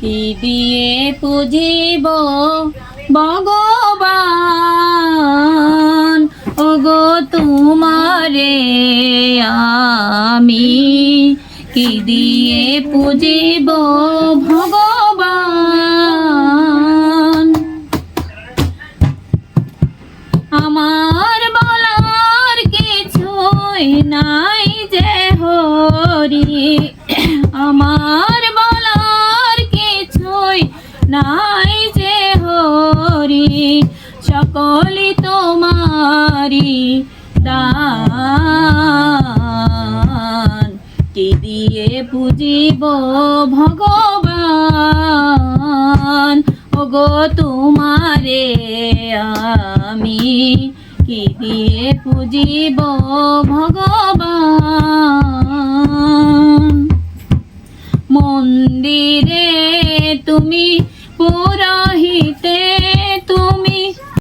কি দিয়ে পুজিব ভগবান? ওগো তোমারে আমি কি দিয়ে পুজিব ভগবান? আমার বলার কিছুই নাই যে হরি। আমার নাই যে হরি সকলি তোমারি দান। কি দিয়ে পুজিব ভগবান? ওগো তোমারে আমি কি দিয়ে পুজিব ভগবান? মন্দিরে তুমি पोराही ते